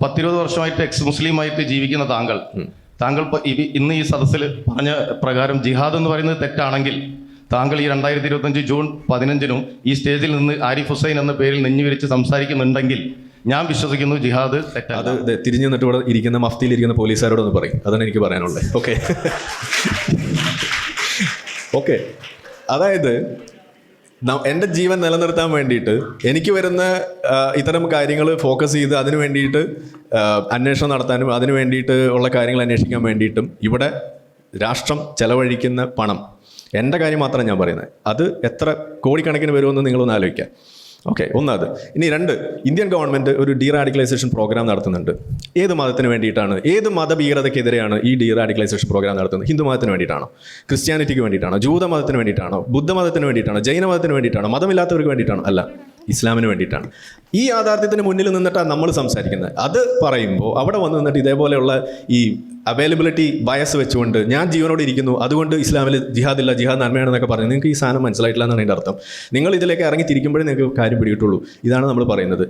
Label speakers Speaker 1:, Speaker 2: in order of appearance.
Speaker 1: പത്തിരുപത് വർഷമായിട്ട് എക്സ് മുസ്ലിമായിട്ട് ജീവിക്കുന്ന താങ്കൾ താങ്കൾ ഇന്ന് ഈ സദസ്സിൽ പറഞ്ഞ പ്രകാരം ജിഹാദ് എന്ന് പറയുന്നത് തെറ്റാണെങ്കിൽ താങ്കൾ ഈ രണ്ടായിരത്തി ഇരുപത്തഞ്ച് ജൂൺ പതിനഞ്ചിനും ഈ സ്റ്റേജിൽ നിന്ന് ആരിഫ് ഹുസൈൻ എന്ന പേരിൽ നെഞ്ഞു വിരിച്ച് സംസാരിക്കുന്നുണ്ടെങ്കിൽ ഞാൻ വിശ്വസിക്കുന്നു ജിഹാദ്
Speaker 2: അത്
Speaker 1: തെറ്റാണ്
Speaker 2: അത് തിരിഞ്ഞു നിന്നിട്ട് ഇവിടെ ഇരിക്കുന്ന മഫ്തിയിൽ ഇരിക്കുന്ന പോലീസുകാരോടൊന്ന് പറയും. അതാണ് എനിക്ക് പറയാനുള്ളത്. ഓക്കെ ഓക്കെ അതായത് എന്റെ ജീവൻ നിലനിർത്താൻ വേണ്ടിയിട്ട് എനിക്ക് വരുന്ന ഇത്തരം കാര്യങ്ങൾ ഫോക്കസ് ചെയ്ത് അതിന് വേണ്ടിയിട്ട് അന്വേഷണം നടത്താനും അതിന് വേണ്ടിയിട്ട് ഉള്ള കാര്യങ്ങൾ അന്വേഷിക്കാൻ വേണ്ടിയിട്ടും ഇവിടെ രാഷ്ട്രം ചെലവഴിക്കുന്ന പണം. എന്റെ കാര്യം മാത്രം ഞാൻ പറയുന്നത്. അത് എത്ര കോടിക്കണക്കിന് വരുമെന്ന് നിങ്ങളൊന്ന് ആലോചിക്കാം ഓക്കെ ഒന്നത് ഇനി രണ്ട് ഇന്ത്യൻ ഗവൺമെന്റ് ഒരു ഡീറാഡിക്കലൈസേഷൻ പ്രോഗ്രാം നടത്തുന്നുണ്ട്. ഏത് മതത്തിന് വേണ്ടിയിട്ടാണ് ഏത് മതഭീകരതയ്ക്കെതിരെയാണ് ഈ ഡീറാഡിക്കലൈസേഷൻ പ്രോഗ്രാം നടത്തുന്നത്? ഹിന്ദു മതത്തിന് വേണ്ടിയിട്ടാണോ? ക്രിസ്ത്യാനിറ്റിക്ക് വേണ്ടിയിട്ടാണോ? ജൂത മതത്തിന് വേണ്ടിയിട്ടാണോ? ബുദ്ധമതത്തിന് വേണ്ടിയിട്ടാണോ? ജൈന മതത്തിന് വേണ്ടിയിട്ടാണോ? മതമില്ലാത്തവർക്ക് വേണ്ടിയിട്ടാണോ? അല്ല. ഇസ്ലാമിന് വേണ്ടിയിട്ടാണ്. ഈ യാഥാർത്ഥ്യത്തിന് മുന്നിൽ നിന്നിട്ടാണ് നമ്മൾ സംസാരിക്കുന്നത്. അത് പറയുമ്പോൾ അവിടെ വന്ന് നിന്നിട്ട് ഇതേപോലെയുള്ള ഈ അവൈലബിലിറ്റി ബയസ് വെച്ചുകൊണ്ട് ഞാൻ ജീവനോട് ഇരിക്കുന്നു അതുകൊണ്ട് ഇസ്ലാമിൽ ജിഹാദ് ഇല്ല ജിഹാദ് നന്മയാണെന്നൊക്കെ പറഞ്ഞു. നിങ്ങൾക്ക് ഈ സാധനം മനസ്സിലായിട്ടില്ല എന്നാണ് അതിന്റെ അർത്ഥം. നിങ്ങൾ ഇതിലേക്ക് ഇറങ്ങി തിരിക്കുമ്പോഴേ നിങ്ങൾക്ക് കാര്യം പിടിയിട്ടുള്ളൂ ഇതാണ് നമ്മൾ പറയുന്നത്.